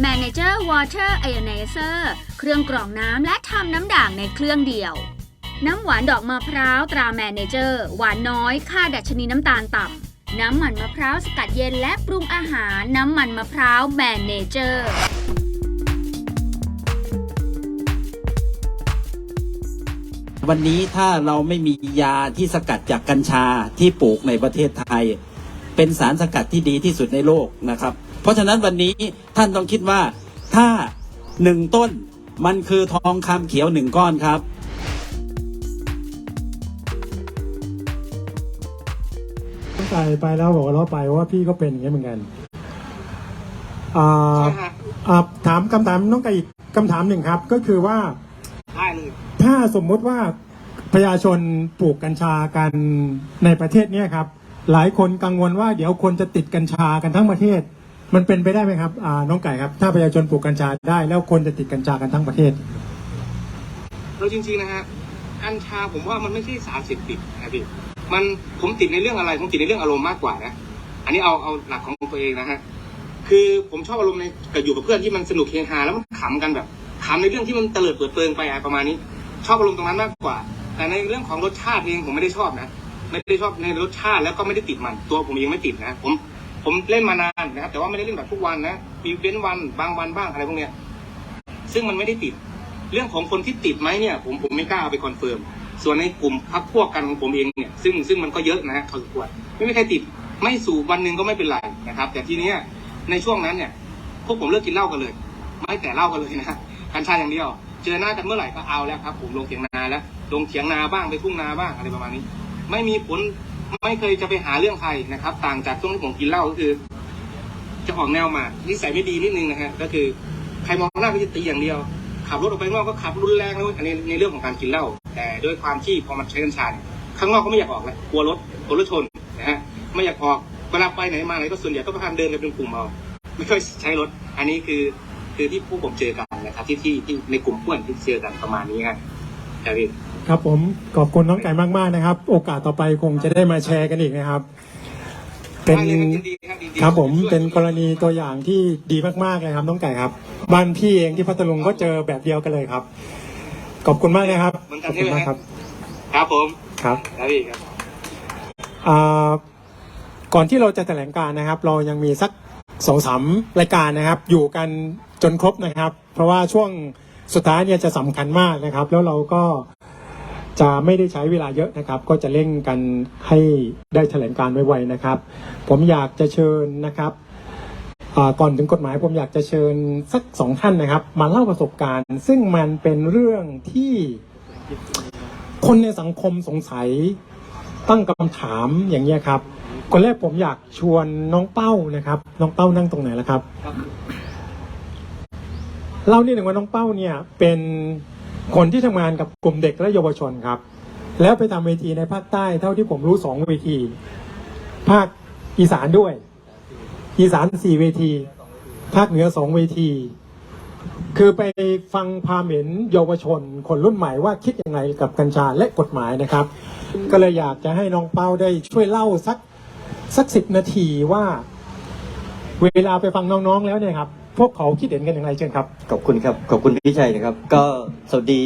Manager Water Ionizer เครื่องกรองน้ำและทำน้ำด่างในเครื่องเดียว น้ำหวานดอกมะพร้าวตรา Manager หวานน้อยค่าดัชนีน้ำตาลต่ำ น้ำมันมะพร้าวสกัดเย็นและปรุงอาหารน้ำมันมะพร้าว Manager วันนี้ถ้าเราไม่มียาที่สกัดจากกัญชาที่ปลูกในประเทศไทย เป็นสารสกัดที่ดีที่สุดในโลกนะครับ เพราะฉะนั้นวันนี้ท่านต้องคิดว่าถ้าหนึ่งต้นมันคือทองคำเขียวหนึ่งก้อนครับน้องไก่ไปแล้วบอกว่าเราไปว่าพี่ก็เป็นอย่างนี้ยเหมือนกันอ่าใช่ฮะอ่าถามคำถามน้องไก่อีกคำถามหนึ่งครับ ก็คือว่า ได้เลยถ้าสมมุติว่าประชาชนปลูกกัญชากันในประเทศเนี้ยครับ หลายคนกังวลว่าเดี๋ยวคนจะติดกัญชากันทั้งประเทศ มันเป็นไปได้ไหมครับอ่าน้องไก่ครับ ถ้าประชาชนปลูกกัญชาได้ แล้วคนจะติดกัญชากันทั้งประเทศ เราจริงๆนะฮะกัญชาผมว่ามันไม่ใช่สารเสพติดนะพี่มันผมติดในเรื่องอะไรผมติดในเรื่องอารมณ์มากกว่านะอันนี้เอาเอาหลักของตัวเองนะฮะคือผมชอบอารมณ์ในกับอยู่กับเพื่อนที่มันสนุกเฮฮาแล้วมันขำกันแบบขำในเรื่องที่มันเตลิดเปิดเปิงไปอะไรประมาณนี้ ชอบอารมณ์ตรงนั้นมากกว่า แต่ในเรื่องของรสชาติเองผมไม่ได้ชอบนะ ไม่ได้ชอบในรสชาติแล้วก็ไม่ได้ติดมันตัวผมเองไม่ติดนะผม ผมเล่นมานานนะครับ แต่ว่าไม่ได้เล่นแบบทุกวันนะมีเว้นวันบางวันบ้างอะไรพวกเนี้ย ซึ่งมันไม่ได้ติด เรื่องของคนที่ติดไหมเนี่ย ผมผมไม่กล้าเอาไปคอนเฟิร์มส่วนในกลุ่มพักพวกกันของผมเองเนี่ยซึ่งซึ่งมันก็เยอะนะฮะพอสมควรไม่มีใครติดไม่สูบวันหนึ่งก็ไม่เป็นไรนะครับ แต่ทีเนี้ยในช่วงนั้นเนี่ย พวกผมเลิกกินเหล้ากันเลย ไม่แต่เหล้ากันเลยนะกัญชาอย่างเดียว เจอหน้ากันเมื่อไหร่ก็เอาแล้วครับ ผมลงเถียงนาแล้วลงเถียงนาบ้างไปทุ่งนาบ้างอะไรประมาณนี้ ไม่มีผล ไม่เคยจะไปหาเรื่องใครนะครับ ต่างจากช่วงที่ผมกินเหล้าก็คือ จะออกแนวมานิสัยไม่ดีนิดนึงนะฮะก็คือใครมองหน้าก็จะตีอย่างเดียว ขับรถออกไปข้างนอกก็ขับรุนแรงแล้วอันนี้ในเรื่องของการกินเหล้าแต่ด้วยความที่พอมันใช้กัญชาข้างนอกก็ไม่อยากออกเลยกลัวรถกลัวรถชนนะฮะไม่อยากออกเวลาไปไหนมาไหนก็ส่วนใหญ่ก็พากันเดินกันเป็นกลุ่มเอาไม่ค่อยใช้รถ อันนี้คือคือที่พวกผมเจอกันนะครับที่ที่ที่ในกลุ่มเพื่อนที่เจอกันประมาณนี้ครับครับพี่ ครับผมขอบคุณน้องไก่มากๆนะครับ โอกาสต่อไปคงจะได้มาแชร์กันอีกนะครับ เป็นได้เลยครับยินดีครับยินดีครับผมช่วยเป็นกรณีตัวอย่างที่ดีมากๆเลยครับน้องไก่ครับบ้านพี่เองที่พัทลุงก็เจอแบบเดียวกันเลยครับ ขอบคุณมากนะครับเหมือนขกัอนบใช่คุณไหมมากคครัรับบครับผมครับ ครับพี่ครับ อ่าก่อนที่เราจะแถลงการนะครับ เรายังมีสักสองสามรายการนะครับ อยู่กันจนครบนะครับ เพราะว่าช่วงสุดท้ายเนี่ยจะสำคัญมากนะครับ แล้วเราก็ จะไม่ได้ใช้เวลาเยอะนะครับ ก็จะเร่งกันให้ได้แถลงการไวๆนะครับ ผมอยากจะเชิญนะครับก่อนถึงกฎหมายผมอยากจะเชิญสักสองท่านนะครับ มาเล่าประสบการณ์ ซึ่งมันเป็นเรื่องที่คนในสังคมสงสัยตั้งคำถามอย่างนี้ครับคนแรกผมอยากชวนน้องเป้านะครับ น้องเป้านั่งตรงไหนแล้วครับเล่านิดหนึ่งว่าน้องเป้าเนี่ยเป็น คนที่ทำงานกับกลุ่มเด็กและเยาวชนครับ แล้วไปทำเวทีในภาคใต้เท่าที่ผมรู้สองเวที ภาคอีสานด้วย อีสานสี่เวที ภาคเหนือสองเวที คือไปฟังความเห็นเยาวชน คนรุ่นใหม่ว่าคิดยังไงกับกัญชาและกฎหมายนะครับ ก็เลยอยากจะให้น้องเป้าได้ช่วยเล่าสักสักสิบนาทีว่า เวลาไปฟังน้องๆแล้วเนี่ยครับ พวกเขาคิดเห็นกันอย่างไรเชิญครับ ขอบคุณครับ ขอบคุณพี่ชัยนะครับ ก็สวัสดี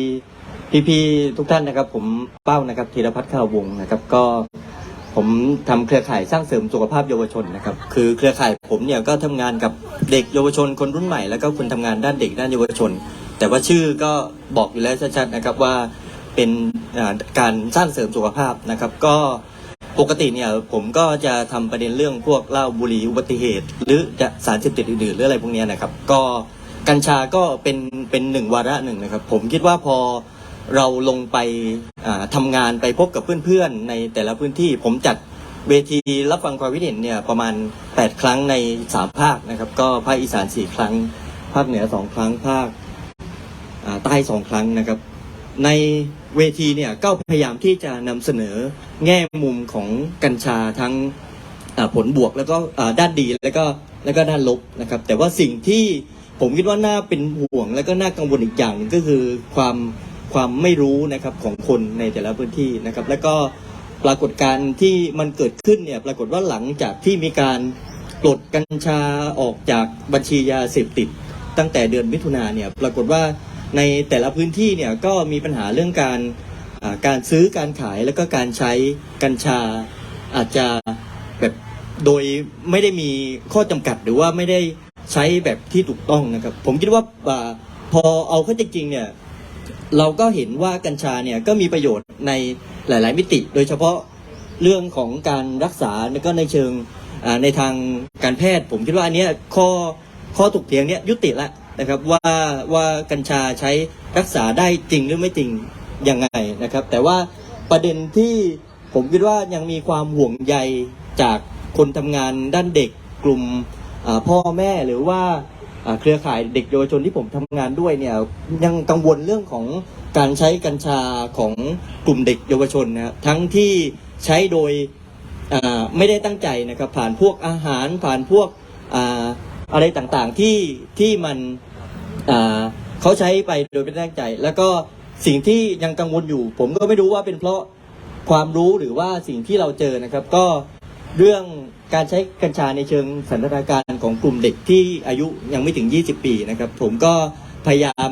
พี่ๆทุกท่านนะครับ ผมเป้านะครับธีรพัฒน์ข้าววงนะครับ ก็ผมทำเครือข่ายสร้างเสริมสุขภาพเยาวชนนะครับ คือเครือข่ายผมเนี่ยก็ทำงานกับเด็กเยาวชนคนรุ่นใหม่ แล้วก็คนทำงานด้านเด็กด้านเยาวชน แต่ว่าชื่อก็บอกอยู่แล้วชัดๆนะครับว่าเป็นการสร้างเสริมสุขภาพนะครับ ก็ ปกติเนี่ยผมก็จะทำประเด็นเรื่องพวกเหล้าบุหรี่อุบัติเหตุ หรือจะสารเสพติดอื่นๆหรืออะไรพวกนี้นะครับ ก็กัญชาก็เป็นเป็นหนึ่งวาระหนึ่งนะครับ ผมคิดว่าพอเราลงไปอ่าทำงานไปพบกับเพื่อนๆในแต่ละพื้นที่ ผมจัดเวทีรับฟังความคิดเห็นเนี่ยประมาณ 8 ครั้งใน 3 ภาคนะครับ ก็ภาคอีสาน 4 ครั้ง ภาคเหนือ 2 ครั้งภาคใต้ 2 ครั้งนะครับ ใน เวทีเนี่ยก็พยายามที่จะนำเสนอแง่มุมของกัญชาทั้งผลบวกแล้วก็ด้านดีแล้วก็แล้วก็ด้านลบนะครับ แต่ว่าสิ่งที่ผมคิดว่าน่าเป็นห่วง แล้วก็น่ากังวลอีกอย่างหนึงก็คือความความไม่รู้นะครับของคนในแต่ละพื้นที่นะครับ แล้วก็ปรากฏการณ์ที่มันเกิดขึ้นเนี่ยปรากฏว่าหลังจากที่มีการปลดกัญชาออกจากบัญชียาเสพติด ตั้งแต่เดือนมิถุนาเนี่ยปรากฏว่า ในแต่ละพื้นที่เนี่ยก็มีปัญหาเรื่องการการซื้อการขายแล้วก็การใช้กัญชาอาจจะแบบโดยไม่ได้มีข้อจำกัดหรือว่าไม่ได้ใช้แบบที่ถูกต้องนะครับ ผมคิดว่าอาพอเอาเข้าจริงเนี่ยเราก็เห็นว่ากัญชาเนี่ยก็มีประโยชน์ในหลาย ๆ มิติ โดยเฉพาะเรื่องของการรักษาแล้วก็ในเชิงในทางการแพทย์ ผมคิดว่าอันเนี้ยข้อข้อถกเถียงเนี้ยยุติแล้ว นะครับว่าว่ากัญชาใช้รักษาได้จริงหรือไม่จริงยังไงนะครับ แต่ว่าประเด็นที่ผมคิดว่ายังมีความห่วงใยจากคนทำงานด้านเด็กกลุ่มพ่อแม่หรือว่าเครือข่ายเด็กเยาวชนที่ผมทำงานด้วยเนี่ยยังกังวลเรื่องของการใช้กัญชาของกลุ่มเด็กเยาวชนนะครับทั้งที่ใช้โดยไม่ได้ตั้งใจนะครับ ผ่านพวกอาหารผ่านพวก อะไรต่างๆที่ที่มันเขาใช้ไปโดยไม่ได้ตั้งใจ แล้วก็สิ่งที่ยังกังวลอยู่ ผมก็ไม่รู้ว่าเป็นเพราะความรู้หรือว่าสิ่งที่เราเจอนะครับ ก็เรื่องการใช้กัญชาในเชิงสันทนาการของกลุ่มเด็กที่อายุยังไม่ถึง 20 ปีนะครับ ผมก็พยายาม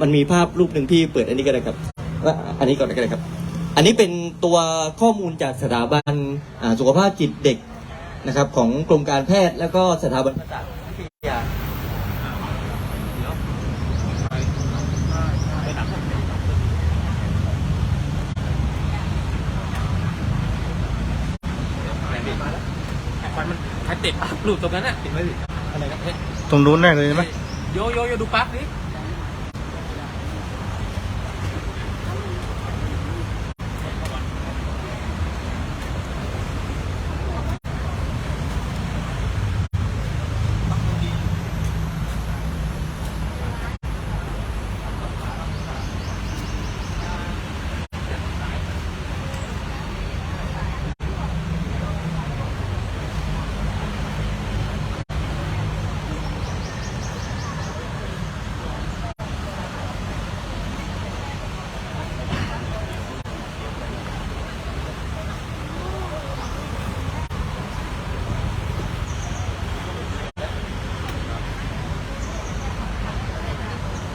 มันมีภาพรูปหนึ่งพี่เปิดอันนี้ก็ได้ครับว่าอันนี้ก่อนก็ได้ครับ อันนี้เป็นตัวข้อมูลจากสถาบันสุขภาพจิตเด็ก นะครับของกรมการแพทย์แล้วก็สถาบันประสาทวิทยามันติดปั๊บหลุดตรงนั้นน่ะติดไว้ดิอะไรครับเฮ้ยตรงนู้นได้เลยใช่ไหมโยโยโยดูปั๊บดิ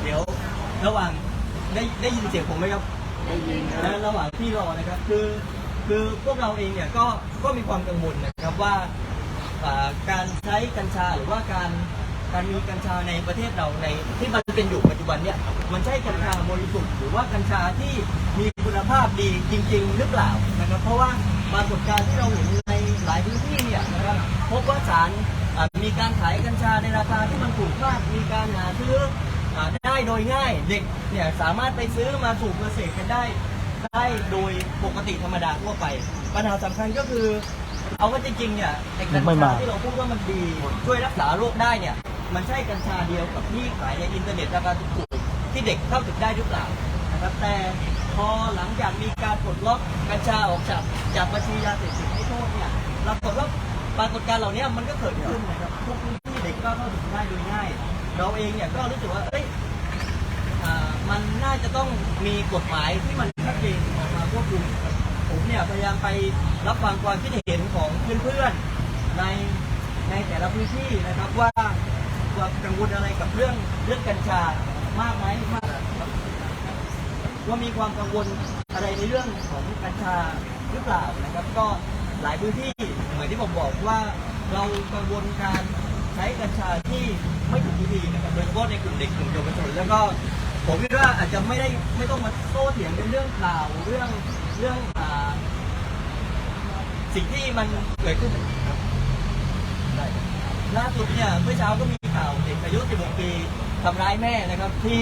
เดี๋ยว ระหว่างได้ได้ยินเสียงผมไหมครับได้ยินนะระหว่างที่รอนะครับ คือคือพวกเราเองเนี่ยก็ก็มีความกังวลนะครับว่าอ่าการใช้กัญชาหรือว่าการการมีกัญชาในประเทศเราในที่มันเป็นอยู่ปัจจุบันเนี่ยมันใช่กัญชาบริสุทธิ์หรือว่ากัญชาที่มีคุณภาพดีจริง ๆ หรือเปล่านะครับ เพราะว่าปรากฏการณ์ที่เราเห็นในหลายพื้นที่เนี่ยนะครับพบว่าสารอ่ามีการขายกัญชาในราคาที่มันถูกมากมีการหาซื้ออ่า ได้โดยง่าย เด็กเนี่ยสามารถไปซื้อมาสูบมาเสพกันได้ ได้โดยปกติธรรมดาทั่วไป ปัญหาสำคัญก็คือ เอาว่าจริงๆเนี่ยไอ้กัญชาที่เราพูดว่ามันดีช่วยรักษาโรคได้เนี่ยมันใช่กัญชาเดียวกับที่ขายในอินเทอร์เน็ตราคาถูกๆที่เด็กเข้าถึงได้หรือเปล่านะครับแต่พอหลังจากมีการปลดล็อกกัญชาออกจากจากบัญชียาเสพติดให้โทษเนี่ยปรากฏว่าปรากฏการณ์เหล่านี้มันก็เกิดขึ้นนะครับทุกพื้นที่เด็กก็เข้าถึงได้โดยง่าย เราเองเนี่ยก็รู้สึกว่าเอ้ยอ่า มันน่าจะต้องมีกฎหมายที่มันชัดเจนออกมาควบคุมผมเนี่ยพยายามไปรับฟังความคิดเห็นของเพื่อนๆในในแต่ละพื้นที่นะครับว่าว่ากังวลอะไรกับเรื่องเรื่องกัญชามากไหมมากว่ามีความกังวลอะไรในเรื่องของกัญชาหรือเปล่านะครับ ก็หลายพื้นที่เหมือนที่ผมบอกว่าเรากังวลการใช้กัญชาที่ไม่ถูกวิธีนะครับโดยเฉพาะในกลุ่มเด็กกลุ่มเยาวชนแล้วก็ ผมคิดว่าอาจจะไม่ได้ไม่ต้องมาโต้เถียงเป็นเรื่องข่าวเรื่องเรื่องอ่าสิ่งที่มันเกิดขึ้นครับได้ครับล่าสุดเนี่ยเมื่อเช้าก็มีข่าวเด็กอายุ 16 ปีทำร้ายแม่นะครับ ที่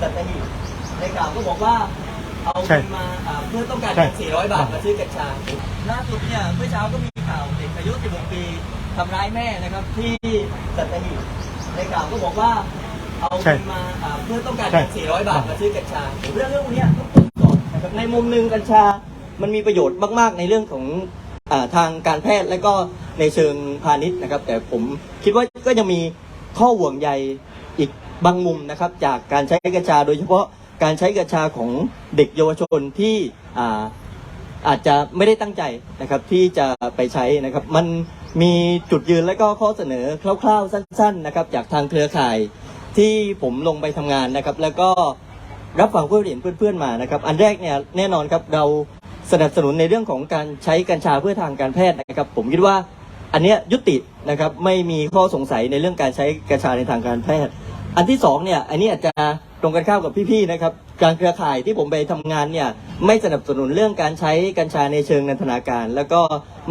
สัตหีบในข่าวก็บอกว่าเอาใช่เงินมาอ่าเพื่อต้องการใช่เงิน400 บาทมาซื้อกัญชาล่าสุดเนี่ยเมื่อเช้าก็มีข่าวเด็กอายุ 16 ปีทำร้ายแม่นะครับ ที่สัตหีบในข่าวก็บอกว่า เอาใช่เงินมาอ่าเพื่อต้องการใช่เงิน400 บาทมาซื้อกัญชาผมเรื่องเรื่องพวกเนี้ยต้องตรวจสอบนะครับในมุมหนึ่งกัญชา มันมีประโยชน์มากๆในเรื่องของอ่าทางการแพทย์และก็ในเชิงพาณิชย์นะครับ แต่ผมคิดว่าก็ยังมีข้อห่วงใยอีกบางมุมนะครับจากการใช้กัญชา โดยเฉพาะการใช้กัญชาของเด็กเยาวชนที่อ่า อาจจะไม่ได้ตั้งใจนะครับที่จะไปใช้นะครับ มันมีจุดยืนและก็ข้อเสนอคร่าวๆสั้น ๆ นะครับ จากทางเครือข่าย ที่ผมลงไปทำงานนะครับ แล้วก็รับฟังผู้เห็นเพื่อนๆมานะครับ อันแรกเนี่ยแน่นอนครับเราสนับสนุนในเรื่องของการใช้กัญชาเพื่อทางการแพทย์นะครับ ผมคิดว่าอันเนี้ยยุตินะครับไม่มีข้อสงสัยในเรื่องการใช้กัญชาในทางการแพทย์ อันที่สองเนี่ยอันนี้อาจจะตรงกันข้าวกับพี่ๆนะครับ การเครือข่ายที่ผมไปทำงานเนี่ยไม่สนับสนุนเรื่องการใช้กัญชาในเชิงนันทนาการ แล้วก็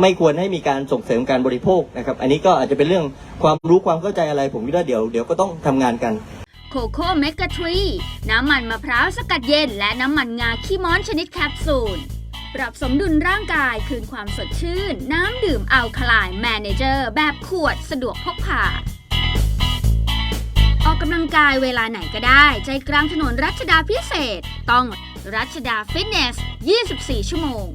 ไม่ควรให้มีการส่งเสริมการบริโภคนะครับ อันนี้ก็อาจจะเป็นเรื่องความรู้ความเข้าใจอะไร ผมคิดว่าเดี๋ยวเดี๋ยวก็ต้องทำงานกันโคโค่เมกะทรีน้ำมันมะพร้าวสกัดเย็น และน้ำมันงาขี้ม้อนชนิดแคปซูล ปรับสมดุลร่างกายคืนความสดชื่น น้ำดื่มอัลคลายแมเนเจอร์ แบบขวดสะดวกพกพา กำลังกายเวลาไหนก็ได้ ใจกลางถนนรัชดาพิเศษ ต้องรัชดาฟิตเนส 24 ชั่วโมง